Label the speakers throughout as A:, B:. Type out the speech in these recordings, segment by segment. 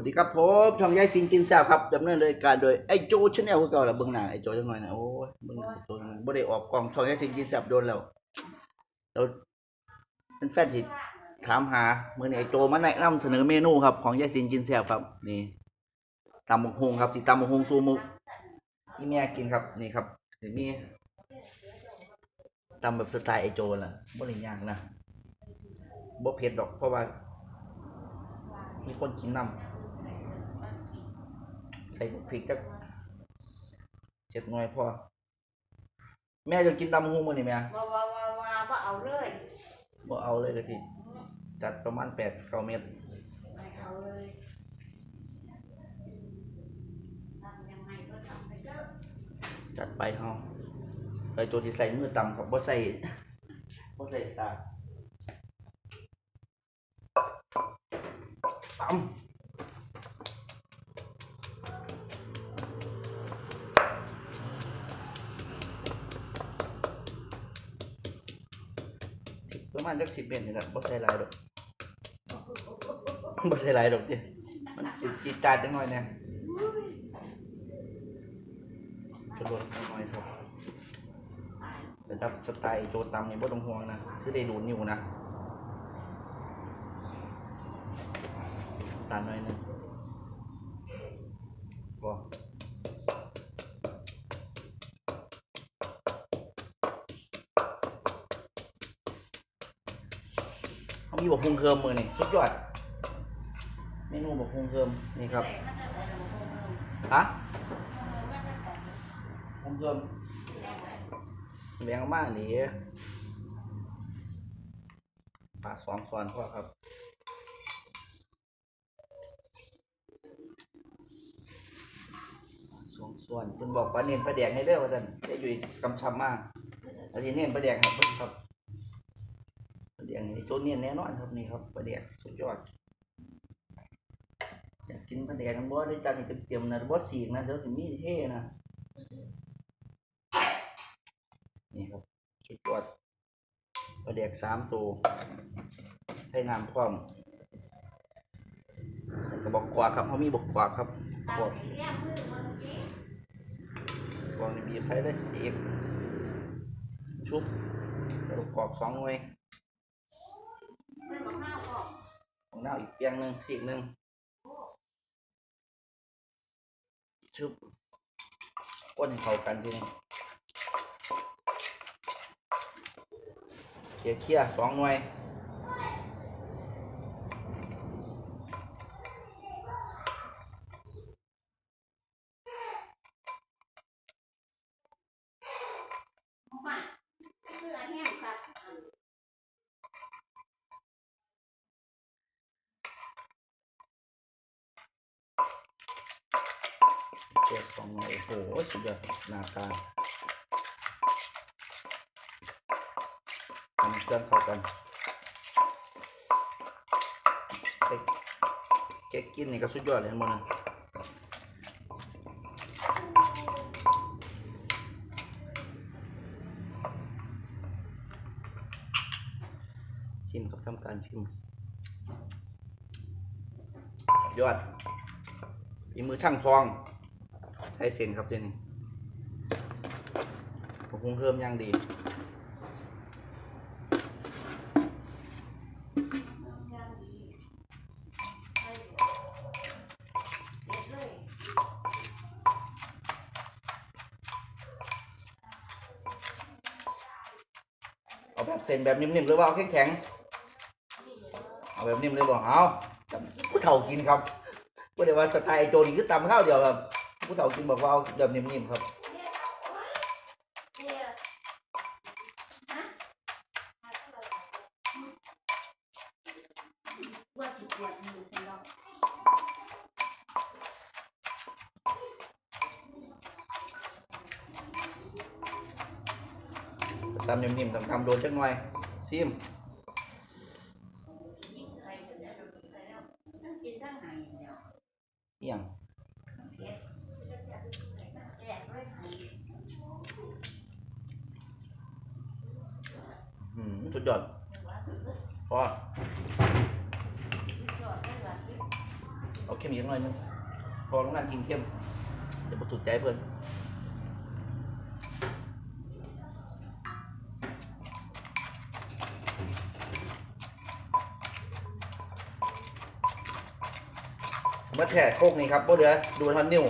A: วัสดีครับผมช่องยายสิงกินแซ่บครับดำเนินรายการโดยไอโจชาแนลคือเก่าละเบื้องหน้าไอโจจังหน่อยนะโอ้ยเบื้องหน้าโจจังหน่อยบ่ได้ออกกล้องช่องยายสิงกินแซ่บโดนแล้วเราเป็นแฟนที่ถามหาเมื่อนี้ไอโจมาแนะนำเสนอเมนูครับของยายสิงกินแซ่บครับ นี่ตำบักฮงครับสิตำบักฮงซูมุกที่แม่กินครับนี่ครับสิมีตำแบบสไตล์ไอโจล่ะบ่ได้ยากนะบ่เผ็ดดอกเพราะว่า มีคนกินน้ำ ใส่พริกจักเจ็ดหน่วยพอ แม่จะกินตำหูมือนี่แม่
B: ว่าว่าว่าว่าว่าเอาเลย
A: บ่เอาเลยกะทิจัดประมาณแปดเก้าเม็ด
B: ไม่เอาเลยทำยังไงก็ทำไปเถอะ
A: จัดไปเฮาไปตัวที่ใส่มือตำกับบ่ใส่บ่ใส่สากตำ ประมาณจักสิบเม็ดนี่แหละบ่ใส่หลายดอกบ่ใส่หลายดอกเดิมันสิจีดจาดจังหน่อยแน่จะลดจังหน่อยครับแต่ถ้าสไตล์โจตำนี่บ่ต้องห่วงนะคือได้ดูนิ้วนะตามหน่อยหนึงก็เขา มีบอกพุงเคิมมือนี่สุดยอด เมนูบอกพุงเคิมนี่ครับ
B: อะใส่ลงเพิ่ม
A: ฮะ
B: มันจะ
A: พุงเคิม
B: แรง
A: มากนี่ปลาสองส่วนพ่อครับสองส่วนคุณบอกว่าเน้นปลาแดกให้เด้อว่าท่านได้อยู่กำชับมากอันนี้เน้นปลาแดกครับครับ ปลาแดกนี่โจนเน้นแน่นอนครับนี่ครับปลาแดกสุดยอดอยากกินปลาแดกกันบ่ได้จานนี่เต็มๆนะบ่สีนะเดี๋ยวสิมีเท่นะนี่ครับสุดยอดปลาแดกสามตัวใส่น้ำพร้อมแล้วก็บอกกวาครับเขามีบอกกวาครับกวาก
B: ไปเรียกมือมันสิ
A: กองนี่บีบใส่เลยสีชุบกระดูกกรอกสองหน่วย
B: มือบักข้าวออก
A: ของดาอีกเปียงหนึ่งสีกหนึ่งชุบก้นให้เข้ากันทีนี้เคี่ยเคี่ยสองหน่วย
B: มาเสื้อแห้งครับ
A: เคี่ยสองโอ้โหสุดยอดหน้าตาทำเครื่องเข้ากันเอ๊ะแกกินนี่ก็สุดยอดเลยเห็นบ่นะชิมกับทำการชิม ยอดฝีมือช่างทอง ใช้เส้นครับเจนี่ผมคงเพิ่มย่างดี
B: ยังดีเอา
A: แบบเส้นแบบนิ่มๆหรือว่าเอาแข็งๆเอาแบบนิ่มเลยบอกเอาผู้เฒ่ากินครับก็เดี๋ยวว่าสไตล์โจนี่คือตำข้าวเดียวแบบ ผู้เฒ่ากินบอกว่าเอาแบบนิ่มๆครับ
B: เนี่ยฮะว่าสิปวดมือสิเนาะ
A: ตำนิ่มๆตำๆโดนจังหน่อยซิม
B: ยิ่งใครคนนี้ใครแล้วทั้งกินทั้งไหนเนี่ย
A: เอียง
B: เผ็ดแซ่บเลยไหน
A: อืม สุดยอดพอเอาเค็มอีกหน่อยนึงพอต้องการกินเค็มจะบ่ถูกใจเพิ่อนเมื่อแค่โคกนี่ครับบ่เหลือดูทันนิ้ว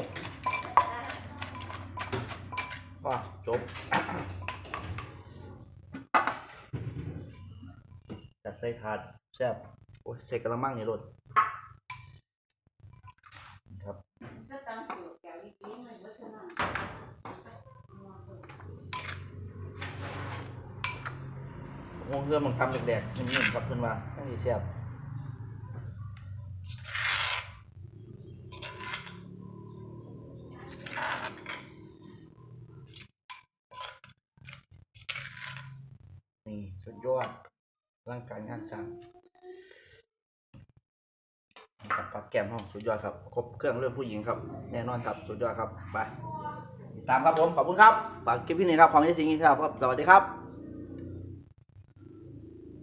A: ก็จบ จัด ใส่ถาดแซ่บโอ้ยใส่กระมังนี่รดครับ
B: ก็ตามสูตรแกวิธีมันวัฒนธรรม
A: วงเรือมันตำแดกๆนิ่มๆครับเพื่อนว่าทั้งนี้แซ่บนี่สุดยอด ร่างกายงานสร้างครับปลาแก้มห้องสุดยอดครับ ครบเครื่องเรื่องผู้หญิงครับ แน่นอนครับ สุดยอดครับ ไป ตามครับผม ขอบคุณครับ ฝากคลิปพี่นี่ครับ ของยี่สิงห์ครับ สวัสดีครับ